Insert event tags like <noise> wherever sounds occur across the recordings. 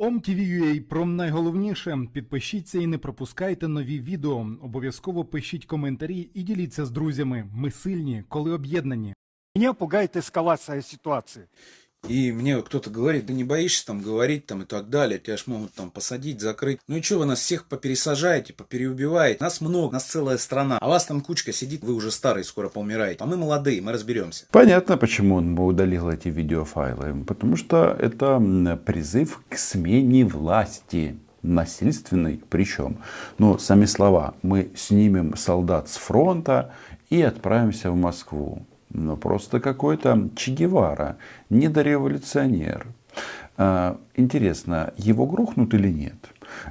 OMTV.ua про найголовніше. Підпишіться і не пропускайте нові відео. Обов'язково пишіть коментарі і діліться з друзями. Ми сильні, коли об'єднані. Меня пугает эскалация ситуации. И мне кто-то говорит, да не боишься там говорить там и так далее, тебя ж могут там посадить, закрыть. Ну и что, вы нас всех попересажаете, попереубиваете? Нас много, нас целая страна. А вас там кучка сидит, вы уже старые, скоро поумираете. А мы молодые, мы разберемся. Понятно, почему он удалил эти видеофайлы. Потому что это призыв к смене власти. Насильственный причем. Но сами слова. Мы снимем солдат с фронта и отправимся в Москву. Ну, просто какой-то Че Гевара, недореволюционер. А, Интересно, его грохнут или нет?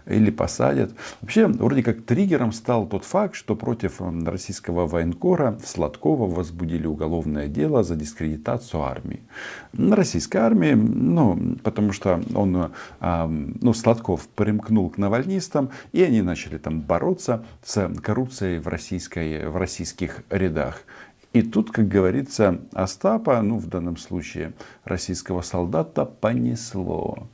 Или посадят? Вообще, вроде как триггером стал тот факт, что против российского военкора Сладкова возбудили уголовное дело за дискредитацию армии. Российской армии, ну, потому что он, а, ну, Сладков примкнул к навальнистам, и они начали там бороться с коррупцией в, российской, в российских рядах. И тут, как говорится, Остапа, ну в данном случае российского солдата, понесло.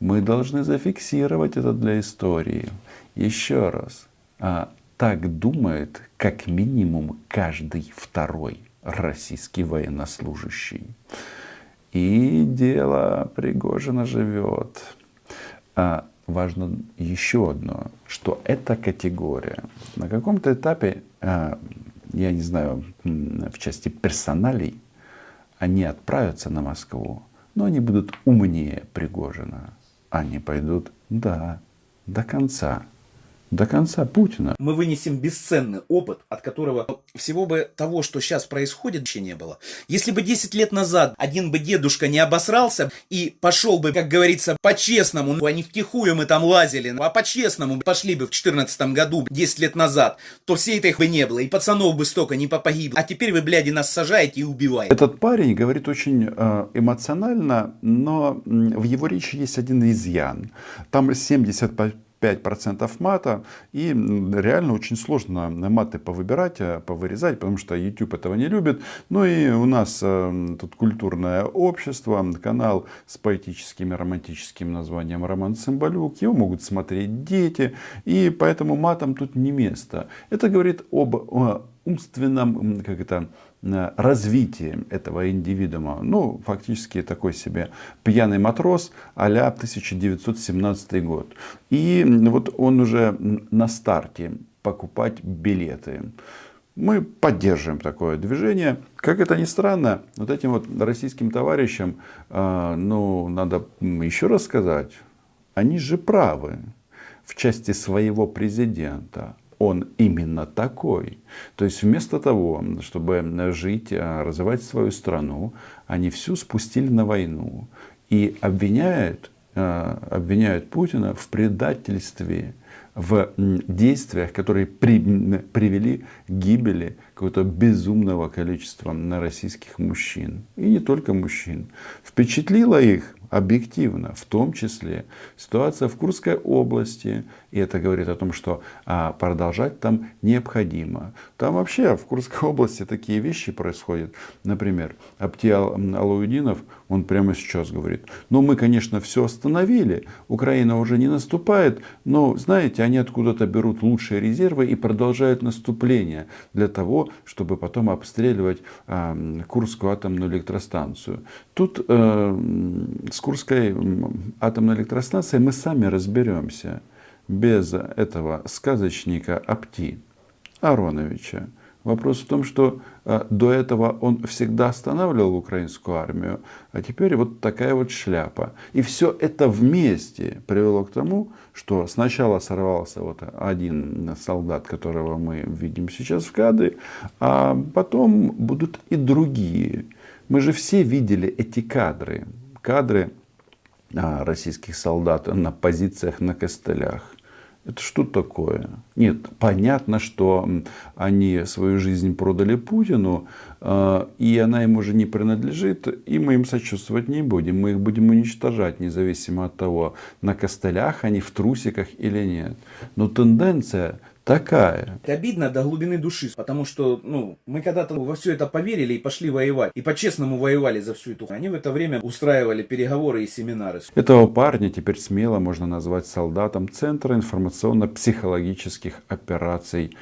Мы должны зафиксировать это для истории. Еще раз. А, так думает как минимум каждый второй российский военнослужащий. И дело Пригожина живет. А, важно еще одно, что эта категория на каком-то этапе, а, я не знаю, в части персоналей, они отправятся на Москву, но они будут умнее Пригожина. Они пойдут, да, до конца. До конца Путина. Мы вынесем бесценный опыт, от которого всего бы того, что сейчас происходит, вообще не было. Если бы 10 лет назад один бы дедушка не обосрался и пошел бы, как говорится, по-честному, ну, а не втихую мы там лазили, а по-честному пошли бы в 2014 году, 10 лет назад, то всей этой бы не было, и пацанов бы столько не попогибло. А теперь вы, бляди, нас сажаете и убиваете. Этот парень говорит очень э, эмоционально, но в его речи есть один изъян. Там 75% мата, и реально очень сложно маты повыбирать, э, повырезать, потому что YouTube этого не любит. Ну и у нас э, тут культурное общество, канал с поэтическим и романтическим названием Роман Цымбалюк. Его могут смотреть дети, и поэтому матом тут не место. Это говорит об умственном, как это, э, развитии этого индивидуума. Ну, фактически такой себе пьяный матрос а-ля 1917 год. И вот он уже на старте покупать билеты. Мы поддерживаем такое движение. Как это ни странно, вот этим вот российским товарищам, э, ну, надо еще раз сказать, они же правы в части своего президента. Он именно такой. То есть вместо того, чтобы жить, а, развивать свою страну, они всю спустили на войну и обвиняют, а, обвиняют Путина в предательстве, в действиях, которые при- привели к гибели какого-то безумного количества на российских мужчин. И не только мужчин. Впечатлило их объективно, в том числе ситуация в Курской области. И это говорит о том, что а, продолжать там необходимо. Там вообще в Курской <laughs> области такие вещи происходят. Например, Аптиал Алауидинов, он прямо сейчас говорит, ну мы, конечно, все остановили, Украина уже не наступает, но, знаете, они откуда-то берут лучшие резервы и продолжают наступление для того, чтобы потом обстреливать а, Курскую атомную электростанцию. Тут э, с Курской атомной электростанцией мы сами разберемся без этого сказочника Апти Ароновича. Вопрос в том, что э, до этого он всегда останавливал украинскую армию, а теперь вот такая вот шляпа. И все это вместе привело к тому, что сначала сорвался вот один солдат, которого мы видим сейчас в кадре, а потом будут и другие. Мы же все видели эти кадры. Кадры а, российских солдат на позициях на костылях. Это что такое? Нет, понятно, что они свою жизнь продали Путину, э, и она им уже не принадлежит, и мы им сочувствовать не будем. Мы их будем уничтожать, независимо от того, на костылях они, в трусиках или нет. Но тенденция такая. Это обидно до глубины души, потому что, ну, мы когда-то во все это поверили и пошли воевать. И по-честному воевали за всю эту. Они в это время устраивали переговоры и семинары. Этого парня теперь смело можно назвать солдатом Центра информационно-психологических операций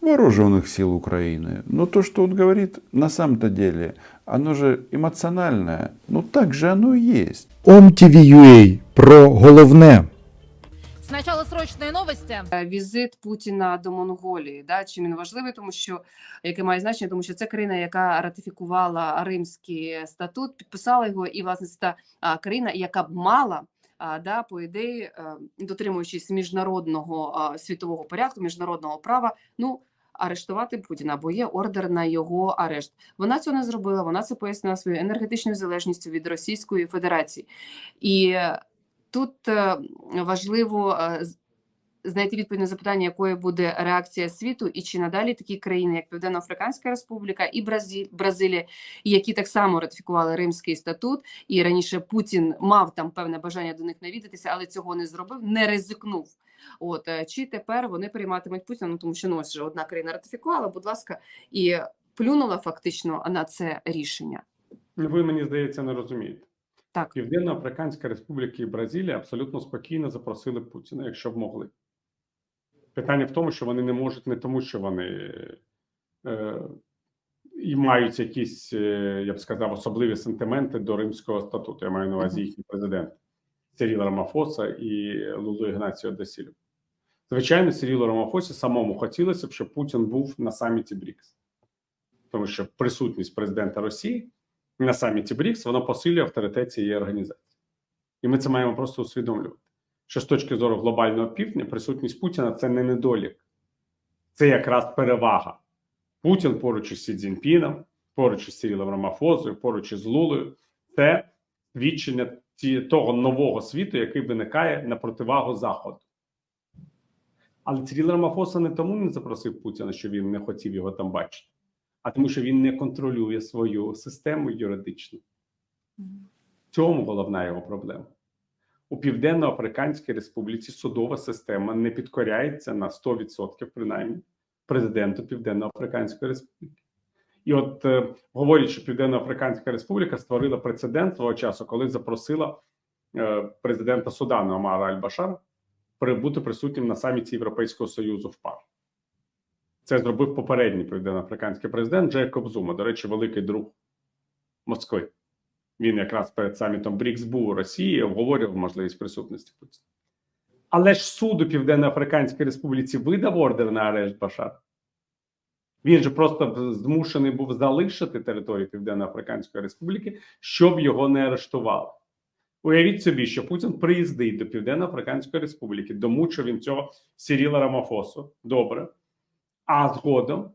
Вооруженных сил Украины. Но то, что он говорит, на самом-то деле, оно же эмоциональное. Ну так же оно и есть. OMTV.ua про головне. Срочные новости. Е, візит Путіна до Монголії. Да, чим він важливий, тому що яке має значення, тому що це країна, яка ратифікувала Римський статут, підписала його, і власне це та країна, яка б мала. а, Да, по ідеї, е, дотримуючись міжнародного світового порядку, міжнародного права, ну арештувати Путіна, бо є ордер на його арешт. Вона цього не зробила. Вона це пояснила своєю енергетичною залежністю від Російської Федерації, і е, тут важливо знайти відповідь на запитання, якою буде реакція світу, і чи надалі такі країни, як Південно-Африканська Республіка і Бразі... Бразилія, які так само ратифікували Римський статут, і раніше Путін мав там певне бажання до них навідатися, але цього не зробив, не ризикнув. От е, чи тепер вони прийматимуть Путіна? Ну тому що ну ось же одна країна ратифікувала, будь ласка, і плюнула фактично на це рішення. Ви мені здається не розумієте. Так. Південно-Африканська Республіка і Бразилія абсолютно спокійно запросили Путіна, якщо б могли. Питання в тому, що вони не можуть не тому, що вони е, і мають якісь, е, я б сказав, особливі сентименти до Римського статуту. Я маю на увазі їхній президент Сиріл Рамафоса і Лулу Ігнаціо Десілю. Звичайно, Сирілу Рамафосі самому хотілося б, щоб Путін був на саміті БРІКС, тому що присутність президента Росії на саміті БРІКС, воно посилює авторитет цієї організації. І ми це маємо просто усвідомлювати. Що з точки зору глобального півдня, присутність Путіна це не недолік, це якраз перевага. Путін поруч із Сі Цзіньпіном, поруч із Сірілом Рамафозою, поруч із Лулою це свідчення того нового світу, який виникає на противагу Заходу. Але Сіріл Рамафоса не тому не запросив Путіна, що він не хотів його там бачити а тому, що він не контролює свою систему юридичну. В цьому головна його проблема. У Південно-Африканській Республіці судова система не підкоряється на 100% принаймні президенту Південно-Африканської Республіки. І от е, говорять, що Південно-Африканська Республіка створила прецедент свого часу, коли запросила е, президента Судану Амара Аль-Башара прибути присутнім на саміті Європейського Союзу в ПАР. Це зробив попередній південно-африканський президент Джейкоб Зума, до речі, великий друг Москви. Він якраз перед самітом БРІКС був у Росії обговорював можливість присутності Путіна. Але ж суд у Південно-Африканській Республіці видав ордер на арешт Башара. Він же просто змушений був залишити територію Південно-Африканської Республіки, щоб його не арештували. Уявіть собі, що Путін приїздить до Південно-Африканської Республіки, домучив він цього Сіріла Рамафосу. Добре. А згодом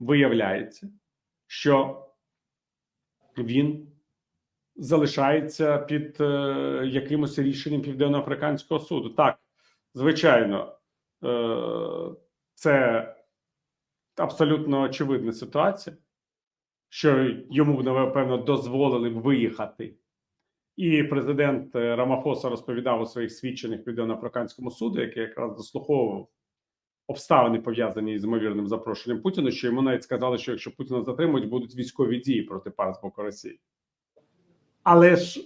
виявляється, що він залишається під е, якимось рішенням Південно-Африканського суду. Так, звичайно, е, це абсолютно очевидна ситуація, що йому напевно дозволили б виїхати. І президент е, Рамафоса розповідав у своїх свідченнях Південно-Африканському суду, який якраз дослуховував обставини пов'язані з ймовірним запрошенням Путіна, що йому навіть сказали, що якщо Путіна затримують, будуть військові дії проти пар з боку Росії. Але ж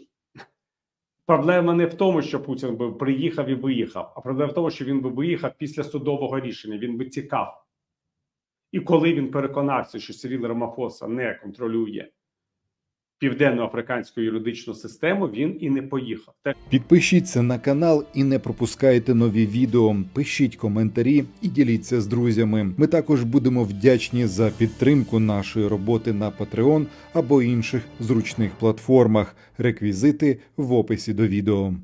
проблема не в тому, що Путін би приїхав і виїхав, а проблема в тому, що він би виїхав після судового рішення. Він би тікав. І коли він переконався, що Сиріл Рамафоса не контролює південно-африканську юридичну систему, він і не поїхав. Підпишіться на канал і не пропускайте нові відео. Пишіть коментарі і діліться з друзями. Ми також будемо вдячні за підтримку нашої роботи на Patreon або інших зручних платформах. Реквізити в описі до відео.